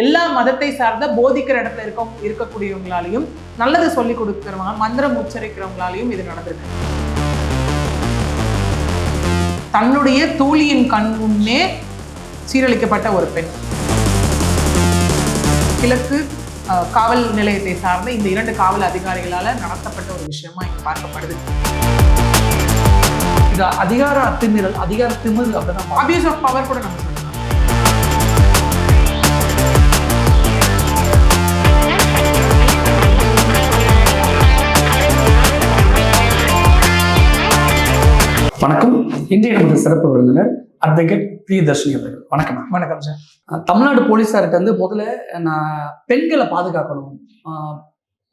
எல்லா மதத்தை சார்ந்த போதிக்கிற இடத்துல இருக்க இருக்கக்கூடியவங்களாலையும் நல்லது சொல்லி கொடுக்கிறவங்க மந்திரம் உச்சரிக்கிறவங்களாலையும் இது நடந்திருக்கு. தன்னுடைய தோழியின் கண் முன்னே சீரழிக்கப்பட்ட ஒரு பெண். கிழக்கு காவல் நிலையத்தை சார்ந்த இந்த இரண்டு காவல் அதிகாரிகளால நடத்தப்பட்ட ஒரு விஷயமா இங்க பார்க்கப்படுது. இது அதிகார அத்துமீறல் அதிகார திமிர் அப்படிதான் அபியூஸ் ஆஃப் பவர் கூட நம்ம வணக்கம். இன்றைய நமது சிறப்பு விருந்தினர் அட்வொகேட் பிரியதர்ஷினி அவர்கள். வணக்கம். வணக்கம் சார். தமிழ்நாடு போலீஸார்கிட்ட வந்து முதல்ல நான் பெண்களை பாதுகாக்கணும்.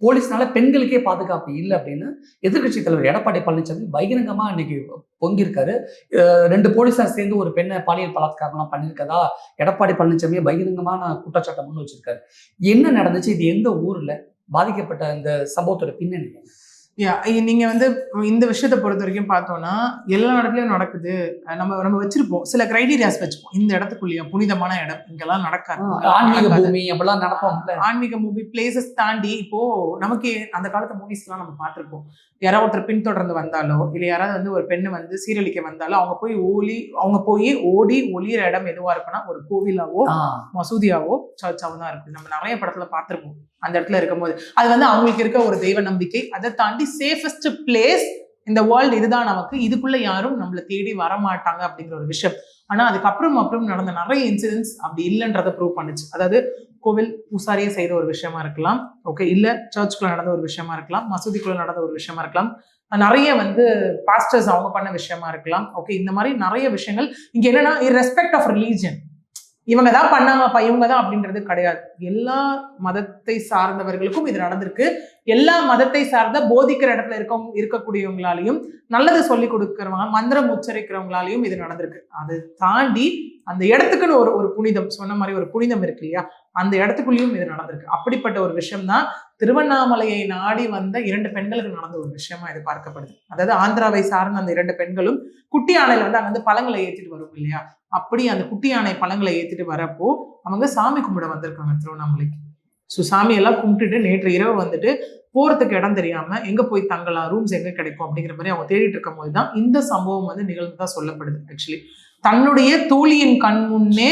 போலீஸ்னால பெண்களுக்கே பாதுகாப்பு இல்லை அப்படின்னு எதிர்க்கட்சி தலைவர் எடப்பாடி பழனிசாமி பகிரங்கமா இன்னைக்கு பொங்கியிருக்காரு. ரெண்டு போலீஸார் சேர்ந்து ஒரு பெண்ணை பாலியல் பலாத்காரம்லாம் பண்ணியிருக்கதா எடப்பாடி பழனிசாமியை பகிரங்கமான குற்றச்சாட்டை முன் வச்சிருக்காரு. என்ன நடந்துச்சு? இது எந்த ஊர்ல பாதிக்கப்பட்ட இந்த சம்பவத்தோட பின்னணி? யா நீங்க வந்து இந்த விஷயத்தை பொறுத்த வரைக்கும் பார்த்தோம்னா எல்லா இடத்துலயும் நடக்குது. நம்ம நம்ம வச்சிருப்போம். சில கிரைடீரியாஸ் வச்சுப்போம் இந்த இடத்துக்குள்ளேயா புனிதமான இடம் இங்கெல்லாம் நடக்காது. ஆன்மீக. பூமி அப்படிலாம் நடப்போம்ல. ஆன்மீக மூவி பிளேசஸ் தாண்டி இப்போ நமக்கு அந்த காலத்து மூவிஸ்லாம் நம்ம பார்த்திருப்போம். யாராவது ஒருத்தர் பின்தொடர்ந்து வந்தாலோ இல்லை யாராவது வந்து ஒரு பெண்ணு வந்து சீரழிக்க வந்தாலோ அவங்க போய் ஓலி அவங்க போய் ஓடி ஒளியிற இடம் எதுவா இருக்குன்னா ஒரு கோவிலாவோ மசூதியாவோ சர்ச்சாவோ தான் இருக்கு நம்ம நிறைய படத்துல பார்த்திருப்போம். அந்த இடத்துல இருக்கும்போது. அது வந்து அவங்களுக்கு இருக்க ஒரு தெய்வ நம்பிக்கை அதை தாண்டி சேஃபஸ்ட் பிளேஸ் இந்த வேர்ல்டு இதுதான் நமக்கு. இதுக்குள்ள யாரும் நம்மள தேடி வர மாட்டாங்க அப்படிங்கிற ஒரு விஷயம். ஆனா அதுக்கப்புறம் அப்புறம் நடந்த நிறைய இன்சிடென்ட்ஸ் அப்படி இல்லைன்றதை ப்ரூவ் பண்ணுச்சு. அதாவது கோவில் பூசாரியே செய்த ஒரு விஷயமா இருக்கலாம். ஓகே இல்ல சர்ச்சுக்குள்ள நடந்த ஒரு விஷயமா இருக்கலாம். மசூதிக்குள்ள நடந்த ஒரு விஷயமா இருக்கலாம். நிறைய வந்து பாஸ்டர்ஸ் அவங்க பண்ண விஷயமா இருக்கலாம். ஓகே இந்த மாதிரி நிறைய விஷயங்கள். இங்க என்னன்னா ரெஸ்பெக்ட் ஆஃப் ரிலீஜன் இவங்க தான் பண்ணாங்கப்பா இவங்க தான் அப்படின்றது கிடையாது. எல்லா மதத்தை சார்ந்தவர்களுக்கும் இது நடந்திருக்கு. எல்லா மதத்தை சார்ந்த போதிக்கிற இடத்துல இருக்க இருக்கக்கூடியவங்களாலையும் நல்லது சொல்லி கொடுக்கிறவங்க மந்திரம் உச்சரிக்கிறவங்களாலையும் இது நடந்திருக்கு. அது தாண்டி அந்த இடத்துக்குன்னு ஒரு ஒரு புனிதம் சொன்ன மாதிரி ஒரு புனிதம் இருக்கு இல்லையா? அந்த இடத்துக்குள்ளேயும் இது நடந்திருக்கு. அப்படிப்பட்ட ஒரு விஷயம் தான் திருவண்ணாமலையை நாடி வந்த இரண்டு பெண்களுக்கு நடந்த ஒரு விஷயமா இது பார்க்கப்படுது. அதாவது ஆந்திராவை சார்ந்த அந்த இரண்டு பெண்களும் குட்டி யானையில வந்து அங்க வந்து பழங்களை ஏற்றிட்டு வரும் இல்லையா? அப்படி அந்த குட்டி யானை பழங்களை ஏற்றிட்டு வரப்போ அவங்க சாமி கும்பிட வந்திருக்காங்க திருவண்ணாமலைக்கு. ஸோ சாமியெல்லாம் கும்பிட்டுட்டு நேற்று இரவு வந்துட்டு போகிறதுக்கு இடம் தெரியாமல் எங்கே போய் தங்கலாம் ரூம்ஸ் எங்கே கிடைக்கும் அப்படிங்கிற மாதிரி அவங்க தேடிட்டு இருக்கும் போது தான் இந்த சம்பவம் வந்து நிகழ்ந்ததா சொல்லப்படுது ஆக்சுவலி தன்னுடைய தோழியின் கண் முன்னே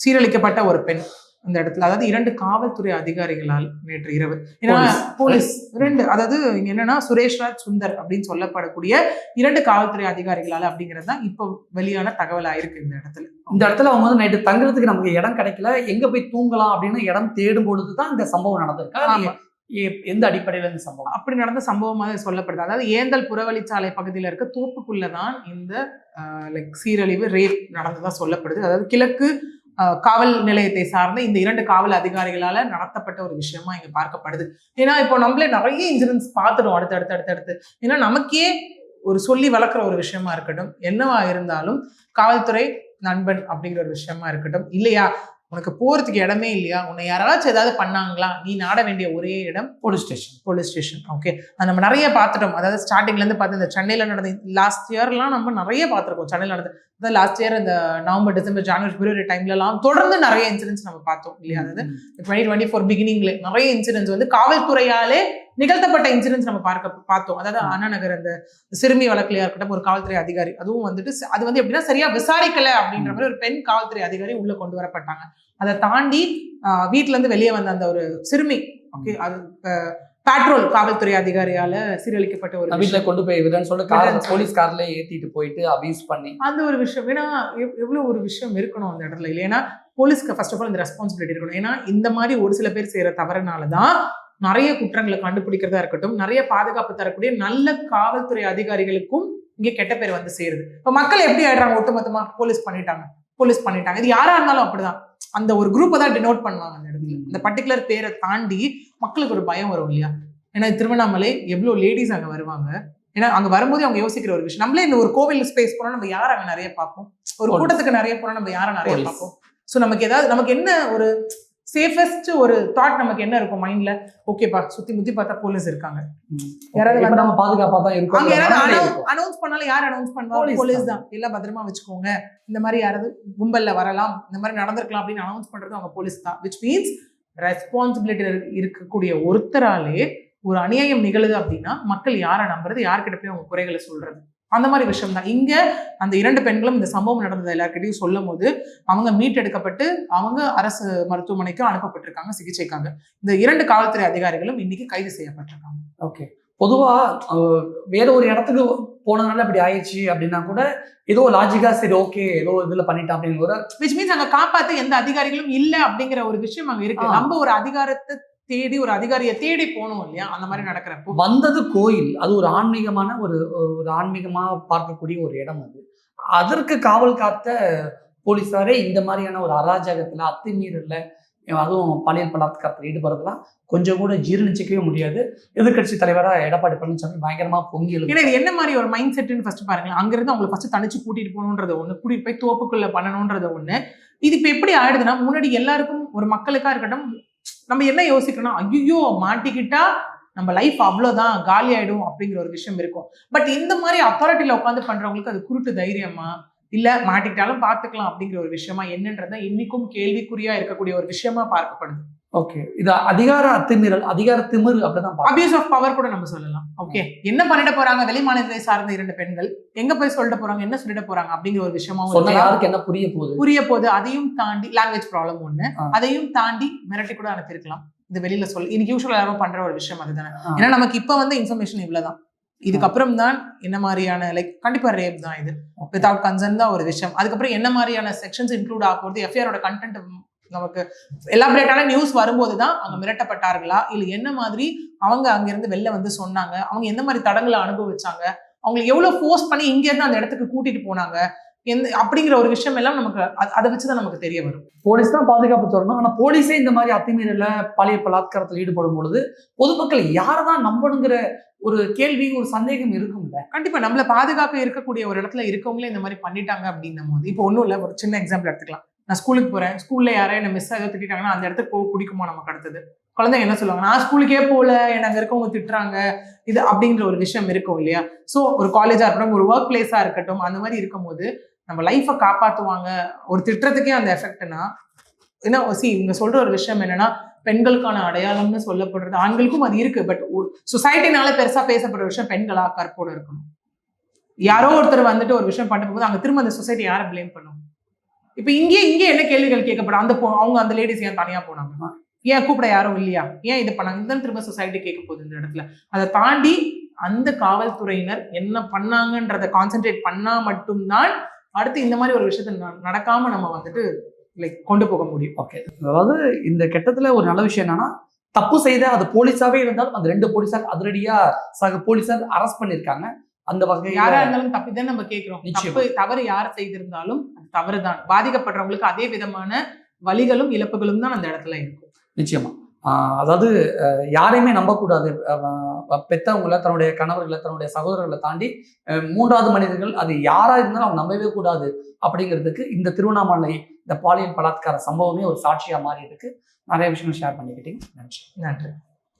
சீரழிக்கப்பட்ட ஒரு பெண். அந்த இடத்துல. அதாவது இரண்டு காவல்துறை அதிகாரிகளால் நேற்று இரவு. ஏன்னா போலீஸ். ரெண்டு அதாவது இங்க என்னன்னா சுரேஷ்ராஜ் சுந்தர் அப்படின்னு சொல்லப்படக்கூடிய இரண்டு காவல்துறை அதிகாரிகளால அப்படிங்கிறது தான் இப்போ வெளியான தகவலா இருக்கு இந்த இடத்துல. இந்த இடத்துல அவங்க வந்து நைட்டு தங்குறதுக்கு நமக்கு இடம் கிடைக்கல. எங்க போய் தூங்கலாம் அப்படின்னு இடம் தேடும் பொழுது தான் இந்த சம்பவம் நடந்திருக்கா. எந்த அடிப்படையில இந்த சம்பவம்? அப்படி நடந்த சம்பவமாக சொல்லப்படுது. அதாவது ஏந்தல் புறவழிச்சாலை பகுதியில் இருக்க தோப்புக்குள்ள தான் இந்த லைக் சீரழிவு ரேப் நடந்ததா சொல்லப்படுது. அதாவது கிழக்கு காவல் நிலையத்தை சார்ந்த இந்த இரண்டு காவல் அதிகாரிகளால நடத்தப்பட்ட ஒரு விஷயமா இங்க பார்க்கப்படுது. ஏன்னா இப்போ நம்மளே நிறைய இன்சிடென்ட்ஸ் பார்த்துடும் அடுத்து அடுத்து அடுத்து அடுத்து. ஏன்னா நமக்கே ஒரு சொல்லி வளர்க்குற ஒரு விஷயமா இருக்கட்டும். என்னவா இருந்தாலும் காவல்துறை நண்பன் அப்படிங்கிற ஒரு விஷயமா இருக்கட்டும். இல்லையா? உனக்கு போறதுக்கு இடமே இல்லையா? உன்னை யாராச்சும் ஏதாவது பண்ணாங்களா? நீ நாட வேண்டிய ஒரே இடம் police station police station okay அது நம்ம நிறைய பார்த்துட்டோம். அதாவது ஸ்டார்டிங்ல இருந்து பார்த்து இந்த சென்னையில நடந்த லாஸ்ட் இயர்லாம் நம்ம நிறைய பார்த்துருக்கோம். சென்னையில் நடந்த அதாவது லாஸ்ட் இயர் இந்த நவம்பர் டிசம்பர் ஜனவரி பிப்ரவரி டைம்லலாம் தொடர்ந்து நிறைய இன்சிடென்ட்ஸ் நம்ம பார்த்தோம். இல்லையா? அதாவது டுவெண்ட்டி டுவெண்ட்டி ஃபோர் பிகினிங்ல நிறைய இன்சிடென்ட்ஸ் வந்து காவல்துறையாலே நிகழ்த்தப்பட்ட இன்சிடென்ட்ஸ் நம்ம பார்க்க பார்த்தோம். அதாவது அண்ணா நகர் அந்த சிறுமி வழக்கிலையா இருக்கட்டும் ஒரு காவல்துறை அதிகாரி அதுவும் வந்துட்டு அது வந்து எப்படின்னா சரியா விசாரிக்கல அப்படின்ற மாதிரி ஒரு பெண் காவல்துறை அதிகாரி உள்ள கொண்டு வரப்பட்டாங்க. அதை தாண்டி வீட்ல இருந்து வெளியே வந்த அந்த ஒரு சிறுமி ஓகே அது பேட்ரோல் காவல்துறை அதிகாரியால சீரழிக்கப்பட்ட ஒரு வீட்டுல. கொண்டு போய் விடுறேன்னு கார் விடுறேன்னு போலீஸ் கார்ல ஏத்திட்டு போயிட்டு அபியூஸ் பண்ணி. அந்த ஒரு விஷயம் ஏன்னா எவ்- எவ்வளவு ஒரு விஷயம் இருக்கணும் அந்த இடத்துல இல்லை ஏன்னா போலீஸ்க்கு ஃபர்ஸ்ட் ஆஃப் ஆல் இந்த ரெஸ்பான்சிபிலிட்டி இருக்கணும். ஏன்னா இந்த மாதிரி ஒரு சில பேர் செய்யற தவறுனால தான் நிறைய குற்றங்களை கண்டுபிடிக்கிறதா இருக்கட்டும் நிறைய பாதுகாப்பு தரக்கூடிய நல்ல காவல்துறை அதிகாரிகளுக்கும் இங்க கெட்ட பேர் வந்து சேருது. இப்ப மக்கள் எப்படி ஆயிடுறாங்க? ஒட்டுமொத்தமா போலீஸ் பண்ணிட்டாங்க போலீஸ் பண்ணிட்டாங்க. இது யாரா இருந்தாலும் அப்படிதான். அந்த ஒரு குரூப்பை தான் டினோட் பண்ணுவாங்க அந்த இடத்துல. இந்த பர்டிகுலர் பேரை தாண்டி மக்களுக்கு ஒரு பயம் வரும் இல்லையா? ஏன்னா திருவண்ணாமலை எவ்வளவு லேடிஸ் அங்க வருவாங்க? ஏன்னா அங்க வரும்போது அவங்க யோசிக்கிற ஒரு விஷயம். நம்மளே இந்த ஒரு கோவில் ஸ்பேஸ் போனா நம்ம யார் அங்க நிறைய பார்ப்போம்? ஒரு. கூட்டத்துக்கு நிறைய போனா நம்ம யாரை நிறைய. பார்ப்போம்? ஸோ நமக்கு ஏதாவது நமக்கு என்ன ஒரு சேஃபஸ்ட் ஒரு தாட் நமக்கு என்ன இருக்கும் மைண்ட்ல ஓகேப்பா சுத்தி முத்தி பார்த்தா போலீஸ் இருக்காங்க. யாராவது நம்ம பாதுகாப்பா தான் இருக்கோம். அங்க யாராவது. அனௌன்ஸ் பண்ணாலும் யார் அனௌன்ஸ் பண்ணுவா? போலீஸ் தான். தான். எல்லாம் பத்திரமா வச்சுக்கோங்க. இந்த மாதிரி யாராவது கும்பல்ல வரலாம். இந்த மாதிரி நடந்திருக்கலாம் அப்படின்னு அனௌன்ஸ் பண்றது அவங்க போலீஸ் தான். விச் மீன்ஸ் ரெஸ்பான்சிபிலிட்டி இருக்கக்கூடிய ஒருத்தராலே ஒரு அநியாயம் நிகழுது அப்படின்னா மக்கள் யாரை நம்புறது? யார்கிட்ட போய் அவங்க குறைகளை சொல்றது. அந்த மாதிரி விஷயம் தான் இங்க அந்த இரண்டு பெண்களும் இந்த சம்பவம் நடந்தது எல்லார்கிட்டயும் சொல்லும் போது அவங்க மீட்டெடுக்கப்பட்டு அவங்க அரசு மருத்துவமனைக்கு அனுப்பப்பட்டிருக்காங்க சிகிச்சைக்காக. இந்த இரண்டு காவல்துறை அதிகாரிகளும் இன்னைக்கு கைது செய்யப்பட்டிருக்காங்க. ஓகே. பொதுவா வேற ஒரு இடத்துக்கு போனதுனால இப்படி ஆயிடுச்சு அப்படின்னா கூட ஏதோ லாஜிக்கா சரி ஓகே ஏதோ இதுல பண்ணிட்டான் அப்படின்னு ஒரு விச் மீன்ஸ் அங்க காப்பாத்த எந்த அதிகாரிகளும் இல்ல அப்படிங்கிற ஒரு விஷயம் அங்க இருக்கு. நம்ம ஒரு அதிகாரத்தை தேடி ஒரு அதிகாரியை தேடி போகணும் இல்லையா? அந்த மாதிரி நடக்கிறப்போ வந்தது கோயில். அது ஒரு ஆன்மீகமான ஒரு ஒரு ஆன்மீகமா பார்க்கக்கூடிய ஒரு இடம் அது. அதற்கு காவல் காத்த போலீஸாரே இந்த மாதிரியான ஒரு அராஜகத்துல அத்துமீறல்ல அதுவும் பாலியல் பலாத்காரத்தில் ஈடுபடுறதுலாம் கொஞ்சம் கூட ஜீரணிச்சிக்கவே முடியாது. எதிர்க்கட்சி தலைவரா எடப்பாடி பழனிசாமி பயங்கரமா பொங்கி ஏன்னா இது என்ன மாதிரி ஒரு மைண்ட் செட்னு ஃபர்ஸ்ட் பாருங்களேன். அங்க இருந்து அவங்களை ஃபர்ஸ்ட் தனிச்சு கூட்டிட்டு போகணுன்றது ஒண்ணு கூட்டிட்டு போய் தோப்புக்குள்ள பண்ணணும்ன்றது ஒண்ணு. இது இப்ப எப்படி ஆயிடுதுன்னா முன்னாடி எல்லாருக்கும் ஒரு மக்களுக்கா இருக்கட்டும் நம்ம என்ன யோசிக்கணும் ஐயோ மாட்டிக்கிட்டா நம்ம லைஃப் அவ்வளவுதான் காலி ஆயிடும் அப்படிங்கிற ஒரு விஷயம் இருக்கும். பட் இந்த மாதிரி அத்தாரிட்டியில் உட்காந்து பண்றவங்களுக்கு அது குருட்டு தைரியமா? இல்ல மாட்டிக்கிட்டாலும் பாத்துக்கலாம் அப்படிங்கிற ஒரு விஷயமா? என்னன்றத இன்னைக்கும் கேள்விக்குறியா இருக்கக்கூடிய ஒரு விஷயமா பார்க்கப்படுது. ஓகே இது அதிகார அத்துமீறல் அதிகார திமிர் அப்படிதான். அபியூஸ் ஆஃப் பவர் கூட நம்ம சொல்லலாம். ஓகே என்ன பண்ணிட போறாங்க? வெளி மாநிலத்தை சார்ந்த இரண்டு பெண்கள். எங்க போய் சொல்லிட போறாங்க? என்ன சொல்லிட போறாங்க? அப்படிங்கிற ஒரு இருக்கலாம். யாருக்கு என்ன புரிய போகுது? புரிய போது அதையும் தாண்டி லாங்குவேஜ் ப்ராப்ளம் ஒண்ணு. அதையும் தாண்டி மிரட்டி கூட அனுப்பியிருக்கலாம். இது வெளியில சொல்ல இன்னைக்கு யூஸ்வல் எல்லாரும் பண்ற ஒரு விஷயம் அதுதானே. ஏன்னா நமக்கு இப்ப வந்து இன்ஃபர்மேஷன் இவ்வளவுதான். இதுக்கப்புறம் தான் என்ன மாதிரியான லைக் கண்டிப்பா ரேப் தான் இது. வித்வுட் கன்சர்ன் தான் ஒரு விஷயம். அதுக்கப்புறம் என்ன மாதிரியான செக்ஷன்ஸ் இன்க்ளூட் ஆக போகுது? எஃப்ஐஆரோட கண்டென்ட் நமக்கு எலாபரேட்டான நியூஸ் வரும்போது தான் அவங்க மிரட்டப்பட்டார்களா? இல்ல என்ன மாதிரி அவங்க அங்கிருந்து வெளில வந்து சொன்னாங்க? அவங்க எந்த மாதிரி தடங்களை அனுபவிச்சாங்க? அவங்களுக்கு எவ்வளவு ஃபோர்ஸ் பண்ணி இங்க இருந்து அந்த இடத்துக்கு கூட்டிட்டு போனாங்க? எந்த அப்படிங்கிற ஒரு விஷயம் எல்லாம் நமக்கு அதை வச்சுதான் நமக்கு தெரிய வரும். போலீஸ் தான் பாதுகாப்பு தரணும். ஆனா போலீஸே இந்த மாதிரி அத்துமீறல பாலியல் பலாத்காரத்தில் ஈடுபடும் பொழுது பொதுமக்கள் யாரை தான் நம்பணுங்கிற ஒரு கேள்வி ஒரு சந்தேகம் இருக்கும்ல? கண்டிப்பா. நம்மள பாதுகாக்க இருக்கக்கூடிய ஒரு இடத்துல இருக்கவங்களே இந்த மாதிரி பண்ணிட்டாங்க அப்படின்னும் போது இப்போ ஒண்ணும் இல்ல. ஒரு சின்ன எக்ஸாம்பிள் எடுத்துக்கலாம். நான் ஸ்கூலுக்கு போறேன். ஸ்கூல்ல யாரையும் என்ன மிஸ் ஏதோ திட்டாங்கன்னா அந்த இடத்துக்கு போக பிடிக்குமா நமக்கு அடுத்தது. குழந்தைங்க என்ன சொல்லுவாங்க? நான் ஸ்கூலுக்கே போகல என்ன அங்க இருக்கவங்க திட்டுறாங்க. இது அப்படிங்கிற ஒரு விஷயம் இருக்கும் இல்லையா? ஸோ ஒரு காலேஜா இருக்கட்டும் ஒரு ஒர்க் பிளேஸா இருக்கட்டும் அந்த மாதிரி இருக்கும்போது நம்ம லைஃப்பை காப்பாற்றுவாங்க ஒரு திட்டுறதுக்கே அந்த எஃபெக்ட்னா என்ன சி இவங்க சொல்ற ஒரு விஷயம் என்னன்னா பெண்களுக்கான அடையாளம்னு சொல்லப்படுறது ஆண்களுக்கும் அது இருக்கு. பட் சொசைட்டினால பெருசா பேசப்படுற விஷயம் பெண்களா கற்போட இருக்கணும். யாரோ ஒருத்தர் வந்துட்டு ஒரு விஷயம் பண்ணும்போது போகும்போது அங்க திரும்ப அந்த சொசைட்டி யாரை பிளேம் பண்ணும்? இப்ப இங்கே இங்கே என்ன கேள்விகள் கேட்கப்படும்? அந்த அவங்க அந்த லேடிஸ் ஏன் தனியா போனாங்க? ஏன் கூப்பிட யாரும் இல்லையா? ஏன் இது பண்ணாங்க? இதுதான் திரும்ப சொசைட்டி கேட்க போகுது இந்த இடத்துல. அதை தாண்டி அந்த காவல்துறையினர் என்ன பண்ணாங்கன்றத கான்சென்ட்ரேட் பண்ணா மட்டும்தான் அடுத்து இந்த மாதிரி ஒரு விஷயத்த நடக்காம நம்ம வந்துட்டு லைக் கொண்டு போக முடியும். ஓகே அதாவது இந்த கட்டத்துல ஒரு நல்ல விஷயம் என்னன்னா தப்பு செய்த அது போலீஸாவே இருந்தாலும் அந்த ரெண்டு போலீஸார் அதிரடியா சக போலீஸார் அரெஸ்ட் பண்ணிருக்காங்க அந்த வகையில யாரா இருந்தாலும் தப்பு தான் நம்ம கேட்கிறோம். தப்பு தவறு யார் செய்திருந்தாலும் அது தவறுதான். பாதிக்கப்படுறவங்களுக்கு அதே விதமான வலிகளும் இழப்புகளும் தான் அந்த இடத்துல இருக்கும். நிச்சயமா. அதாவது யாரையுமே நம்பக்கூடாது. பெத்தவங்கள தன்னுடைய கணவர்களை தன்னுடைய சகோதரர்களை தாண்டி மூன்றாவது மனிதர்கள் அது யாரா இருந்தாலும் அவங்க நம்பவே கூடாது அப்படிங்கிறதுக்கு இந்த திருவண்ணாமலை இந்த பாலியல் பலாத்கார சம்பவமே ஒரு சாட்சியா மாறி இருக்கு நிறைய விஷயங்கள் ஷேர் பண்ணிக்கிட்டீங்க. நன்றி. நன்றி.